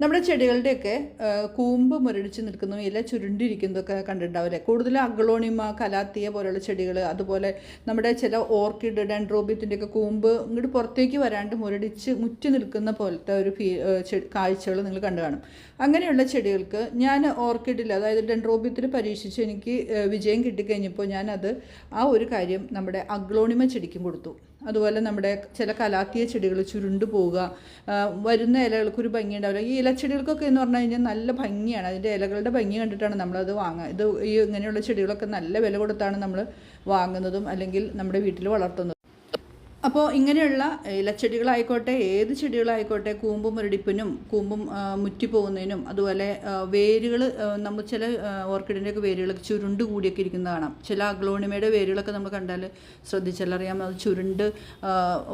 നമ്മുടെ ചെടികളുടെയൊക്കെ കൂമ്പ് മുരടിച്ച് നിൽക്കുന്നതും ഇല ചുരുണ്ടിരിക്കുന്നതൊക്കെ കണ്ടിട്ടുണ്ടാവില്ലേ? കൂടുതൽ അഗ്ലോണിമ കലാത്തിയ പോലെയുള്ള ചെടികൾ അതുപോലെ നമ്മുടെ ചില ഓർക്കിഡ് ഡെൻഡ്രോബിയത്തിന്റെ ഒക്കെ കൂമ്പ് ഇങ്ങോട്ട് പുറത്തേക്ക് വരാണ്ട് മുരടിച്ച് മുറ്റി നിൽക്കുന്ന പോലത്തെ ഒരു ഫീ കാഴ്ചകൾ നിങ്ങൾ കണ്ടു കാണും. അങ്ങനെയുള്ള ചെടികൾക്ക് ഞാൻ ഓർക്കിഡിൽ അതായത് ഡെൻഡ്രോബിയത്തിൽ പരീക്ഷിച്ച് എനിക്ക് വിജയം കിട്ടിക്കഴിഞ്ഞപ്പോൾ ഞാനത് ആ ഒരു കാര്യം നമ്മുടെ അഗ്ലോണിമ ചെടിക്കും കൊടുത്തു. അതുപോലെ നമ്മുടെ ചില കലാത്തിയ ചെടികൾ ചുരുണ്ടു പോവുക വരുന്ന ഇലകൾക്ക് ഒരു ഭംഗി ഉണ്ടാവില്ല. ഈ ഇലച്ചെടികൾക്കൊക്കെ എന്ന് പറഞ്ഞു കഴിഞ്ഞാൽ നല്ല ഭംഗിയാണ്. അതിന്റെ ഇലകളുടെ ഭംഗി കണ്ടിട്ടാണ് നമ്മളത് വാങ്ങുക. ഇത് ഈ ഇങ്ങനെയുള്ള ചെടികളൊക്കെ നല്ല വില കൊടുത്താണ് നമ്മൾ വാങ്ങുന്നതും അല്ലെങ്കിൽ നമ്മുടെ വീട്ടിൽ വളർത്തുന്നതും. അപ്പോൾ ഇങ്ങനെയുള്ള ഇലച്ചെടികളായിക്കോട്ടെ ഏത് ചെടികളായിക്കോട്ടെ കൂമ്പും മുരടിപ്പിനും കൂമ്പും മുറ്റിപ്പോകുന്നതിനും അതുപോലെ വേരുകൾ നമ്മൾ ചില ഓർക്കിഡിന്റെയൊക്കെ വേരുകളൊക്കെ ചുരുണ്ട് കൂടിയൊക്കെ ഇരിക്കുന്നത് കാണാം. ചില അഗ്ലോണിമയുടെ വേരുകളൊക്കെ നമ്മൾ കണ്ടാൽ ശ്രദ്ധിച്ചാലറിയാം അത് ചുരുണ്ട്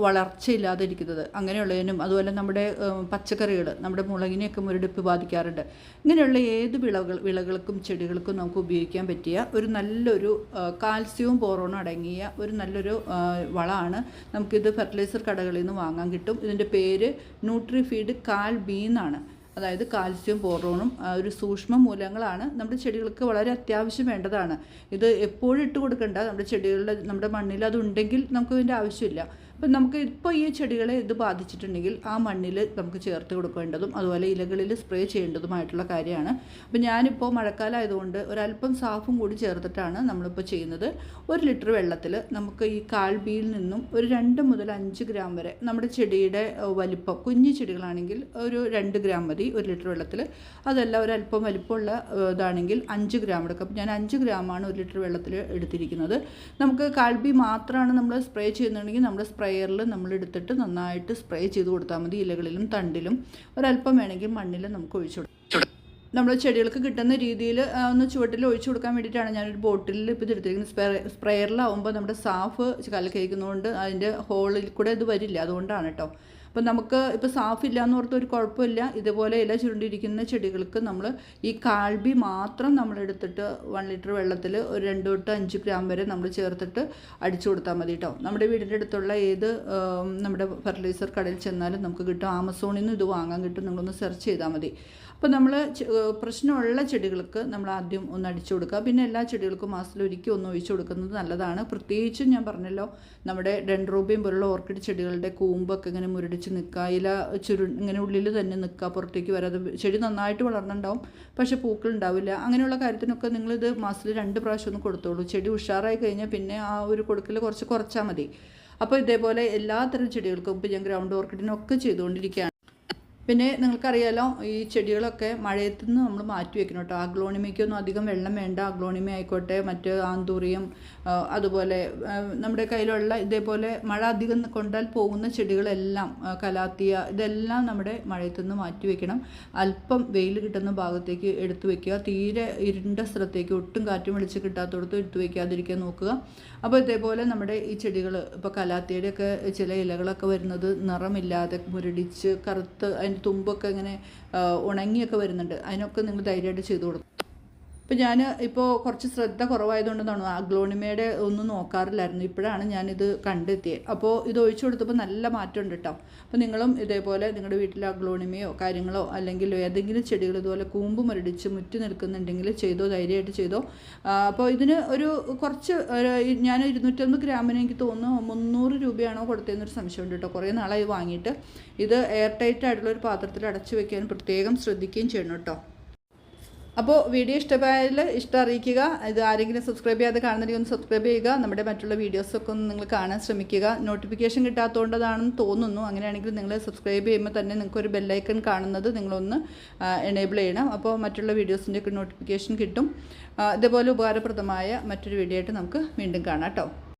വളർച്ചയില്ലാതെ ഇരിക്കുന്നത് അങ്ങനെയുള്ളതിനും അതുപോലെ നമ്മുടെ പച്ചക്കറികൾ നമ്മുടെ മുളകിനെയൊക്കെ മുരടിപ്പ് ബാധിക്കാറുണ്ട്. ഇങ്ങനെയുള്ള ഏത് വിളകൾ വിളകൾക്കും ചെടികൾക്കും നമുക്ക് ഉപയോഗിക്കാൻ പറ്റിയ ഒരു നല്ലൊരു കാൽസ്യവും പോറോണും അടങ്ങിയ ഒരു നല്ലൊരു വളമാണ് നമുക്കിത് ഫെർട്ടിലൈസർ കടകളിൽ നിന്ന് വാങ്ങാൻ കിട്ടും. ഇതിന്റെ പേര് ന്യൂട്രി ഫീഡ് കാൽ ബി എന്നാണ്. അതായത് കാൽസ്യം ബോറോണും ഒരു സൂക്ഷ്മ മൂലങ്ങളാണ് നമ്മുടെ ചെടികൾക്ക് വളരെ അത്യാവശ്യം വേണ്ടതാണ്. ഇത് എപ്പോഴും ഇട്ട് കൊടുക്കേണ്ട നമ്മുടെ ചെടികളുടെ നമ്മുടെ മണ്ണിൽ അതുണ്ടെങ്കിൽ നമുക്ക് ഇതിന്റെ ആവശ്യമില്ല. അപ്പം നമുക്ക് ഇപ്പോൾ ഈ ചെടികളെ ഇത് ബാധിച്ചിട്ടുണ്ടെങ്കിൽ ആ മണ്ണിൽ നമുക്ക് ചേർത്ത് കൊടുക്കേണ്ടതും അതുപോലെ ഇലകളിൽ സ്പ്രേ ചെയ്യേണ്ടതുമായിട്ടുള്ള കാര്യമാണ്. അപ്പം ഞാനിപ്പോൾ മഴക്കാലം ആയതുകൊണ്ട് ഒരല്പം സാഫും കൂടി ചേർത്തിട്ടാണ് നമ്മളിപ്പോൾ ചെയ്യുന്നത്. ഒരു ലിറ്റർ വെള്ളത്തിൽ നമുക്ക് ഈ കാൽബിയിൽ നിന്നും ഒരു രണ്ട് മുതൽ അഞ്ച് ഗ്രാം വരെ നമ്മുടെ ചെടിയുടെ വലിപ്പം കുഞ്ഞു ചെടികളാണെങ്കിൽ ഒരു രണ്ട് ഗ്രാം മതി ഒരു ലിറ്റർ വെള്ളത്തിൽ അതല്ല ഒരല്പം വലിപ്പമുള്ള ഇതാണെങ്കിൽ അഞ്ച് ഗ്രാം എടുക്കും. അപ്പം ഞാൻ അഞ്ച് ഗ്രാമാണ് ഒരു ലിറ്റർ വെള്ളത്തിൽ എടുത്തിരിക്കുന്നത്. നമുക്ക് കാൽബി മാത്രമാണ് നമ്മൾ സ്പ്രേ ചെയ്യുന്നുണ്ടെങ്കിൽ നമ്മുടെ സ്പ്രേയറിൽ നമ്മൾ എടുത്തിട്ട് നന്നായിട്ട് സ്പ്രേ ചെയ്ത് കൊടുത്താൽ മതി. ഇലകളിലും തണ്ടിലും. ഒരല്പം വേണമെങ്കിൽ മണ്ണിൽ നമുക്ക് ഒഴിച്ചു കൊടുക്കാം. നമ്മൾ ചെടികൾക്ക് കിട്ടുന്ന രീതിയിൽ ഒന്ന് ചുവട്ടിൽ ഒഴിച്ചു കൊടുക്കാൻ വേണ്ടിയിട്ടാണ് ഞാനൊരു ബോട്ടിലിൽ ഇപ്പോൾ ഇത് എടുത്തിരിക്കുന്നത് സ്പ്രേ സ്പ്രെയറിലാവുമ്പോൾ നമ്മുടെ സാഫ് കലക്കഴിക്കുന്നതുകൊണ്ട് അതിന്റെ ഹോളിൽ കൂടെ ഇത് വരില്ല. അതുകൊണ്ടാണ് കേട്ടോ അപ്പം നമുക്ക് ഇപ്പോൾ സാഫ് ഇല്ല എന്ന് ഓർത്ത് ഒരു കുഴപ്പമില്ല. ഇതുപോലെ ഇല ചുരുണ്ടിരിക്കുന്ന ചെടികൾക്ക് നമ്മൾ ഈ കാൽബി മാത്രം നമ്മൾ എടുത്തിട്ട് വൺ ലിറ്റർ വെള്ളത്തിൽ ഒരു രണ്ട് തൊട്ട് അഞ്ച് ഗ്രാം വരെ നമ്മൾ ചേർത്തിട്ട് അടിച്ചു കൊടുത്താൽ മതി കേട്ടോ നമ്മുടെ വീടിന്റെ അടുത്തുള്ള ഏത് നമ്മുടെ ഫെർട്ടിലൈസർ കടയിൽ ചെന്നാലും നമുക്ക് കിട്ടും. ആമസോണിൽ നിന്ന് ഇത് വാങ്ങാൻ കിട്ടും. നിങ്ങളൊന്ന് സെർച്ച് ചെയ്താൽ മതി. അപ്പോൾ നമ്മൾ പ്രശ്നമുള്ള ചെടികൾക്ക് നമ്മൾ ആദ്യം ഒന്ന് അടിച്ചു കൊടുക്കുക. പിന്നെ എല്ലാ ചെടികൾക്കും മാസത്തിൽ ഒരിക്കൽ ഒന്ന് ഒഴിച്ചു കൊടുക്കുന്നത് നല്ലതാണ്. പ്രത്യേകിച്ചും ഞാൻ പറഞ്ഞല്ലോ നമ്മുടെ ഡെൻഡ്രോബിയം പോലുള്ള ഓർക്കിഡ് ചെടികളുടെ കൂമ്പൊക്കെ ഇങ്ങനെ മുരടിച്ച് നിൽക്കുക ഇല ചുരു ഇങ്ങനെ ഉള്ളിൽ തന്നെ നിൽക്കുക പുറത്തേക്ക് വരാതെ. ചെടി നന്നായിട്ട് വളർന്നുണ്ടാവും പക്ഷെ പൂക്കൾ ഉണ്ടാവില്ല. അങ്ങനെയുള്ള കാര്യത്തിനൊക്കെ നിങ്ങളിത് മാസത്തിൽ രണ്ട് പ്രാവശ്യം ഒന്ന് കൊടുത്തോളൂ. ചെടി ഉഷാറായി കഴിഞ്ഞാൽ പിന്നെ ആ ഒരു കൊടുക്കൽ കുറച്ച് കുറച്ചാൽ മതി. അപ്പോൾ ഇതേപോലെ എല്ലാത്തരം ചെടികൾക്കും ഇപ്പോൾ ഞാൻ ഗ്രൗണ്ട് ഓർക്കിഡിനൊക്കെ ചെയ്തുകൊണ്ടിരിക്കുകയാണ്. പിന്നെ നിങ്ങൾക്കറിയാലോ ഈ ചെടികളൊക്കെ മഴയത്തു നിന്ന് നമ്മൾ മാറ്റി വെക്കണം കേട്ടോ. അഗ്ലോണിമയ്ക്കൊന്നും അധികം വെള്ളം വേണ്ട. അഗ്ലോണിമ ആയിക്കോട്ടെ മറ്റ് ആന്തൂറിയം അതുപോലെ നമ്മുടെ കയ്യിലുള്ള ഇതേപോലെ മഴ അധികം കൊണ്ടാൽ പോകുന്ന ചെടികളെല്ലാം കലാത്തിയ ഇതെല്ലാം നമ്മുടെ മഴയത്തു നിന്ന് മാറ്റി വെക്കണം. അല്പം വെയിൽ കിട്ടുന്ന ഭാഗത്തേക്ക് എടുത്തു വെക്കുക. തീരെ ഇരുണ്ട സ്ഥലത്തേക്ക് ഒട്ടും കാറ്റും വെളിച്ച് കിട്ടാത്തടത്ത് എടുത്തു വെക്കാതിരിക്കാൻ നോക്കുക. അപ്പോൾ ഇതേപോലെ നമ്മുടെ ഈ ചെടികൾ ഇപ്പോൾ കലാത്തിയുടെയൊക്കെ ചില ഇലകളൊക്കെ വരുന്നത് നിറമില്ലാതെ മുരടിച്ച് കറുത്ത് അതിന്റെ തുമ്പൊക്കെ ഇങ്ങനെ ഉണങ്ങിയൊക്കെ വരുന്നുണ്ട്. അതിനൊക്കെ നിങ്ങൾ ധൈര്യമായിട്ട് ചെയ്തു കൊടുക്കും ഇപ്പം ഞാൻ ഇപ്പോൾ കുറച്ച് ശ്രദ്ധ കുറവായതുകൊണ്ട് കുറവായതുകൊണ്ടാണ് അഗ്ലോണിമയുടെ ഒന്നും നോക്കാറില്ലായിരുന്നു. ഇപ്പോഴാണ് ഞാനിത് കണ്ടെത്തിയത് അപ്പോൾ ഇത് ഒഴിച്ചു കൊടുത്തപ്പോൾ നല്ല മാറ്റമുണ്ട് കേട്ടോ അപ്പോൾ നിങ്ങളും ഇതേപോലെ നിങ്ങളുടെ വീട്ടിലെ അഗ്ലോണിമയോ കാര്യങ്ങളോ അല്ലെങ്കിൽ ഏതെങ്കിലും ചെടികൾ ഇതുപോലെ കൂമ്പ് മുരടിച്ച് മുറ്റി നിൽക്കുന്നുണ്ടെങ്കിൽ ചെയ്തോ ധൈര്യമായിട്ട് ചെയ്തോ. അപ്പോൾ ഇതിന് ഒരു കുറച്ച് ഞാൻ ഇരുന്നൂറ്റൊന്ന് ഗ്രാമിന് എനിക്ക് തോന്നുന്നു മുന്നൂറ് രൂപയാണോ കൊടുത്തതെന്നൊരു സംശയമുണ്ട് കേട്ടോ കുറേ നാളായി വാങ്ങിയിട്ട് ഇത് എയർ ടൈറ്റ് ആയിട്ടുള്ള ഒരു പാത്രത്തിൽ അടച്ചു വെക്കാൻ പ്രത്യേകം ശ്രദ്ധിക്കുകയും ചെയ്യണം കേട്ടോ അപ്പോൾ വീഡിയോ ഇഷ്ടമായാൽ ഇഷ്ടം അറിയിക്കുക ഇത് ആരെങ്കിലും സബ്സ്ക്രൈബ് ചെയ്യാതെ കാണുന്നെങ്കിൽ ഒന്ന് സബ്സ്ക്രൈബ് ചെയ്യുക. നമ്മുടെ മറ്റുള്ള വീഡിയോസൊക്കെ ഒന്ന് നിങ്ങൾ കാണാൻ ശ്രമിക്കുക. നോട്ടിഫിക്കേഷൻ കിട്ടാത്തതുകൊണ്ടതാണെന്ന് തോന്നുന്നു. അങ്ങനെയാണെങ്കിൽ നിങ്ങൾ സബ്സ്ക്രൈബ് ചെയ്യുമ്പോൾ തന്നെ നിങ്ങൾക്ക് ഒരു ബെല്ലൈക്കൺ കാണുന്നത് നിങ്ങളൊന്ന് എനേബിൾ ചെയ്യണം. അപ്പോൾ മറ്റുള്ള വീഡിയോസിന്റെയൊക്കെ നോട്ടിഫിക്കേഷൻ കിട്ടും. ഇതേപോലെ ഉപകാരപ്രദമായ മറ്റൊരു വീഡിയോ ആയിട്ട് നമുക്ക് വീണ്ടും കാണാം കേട്ടോ.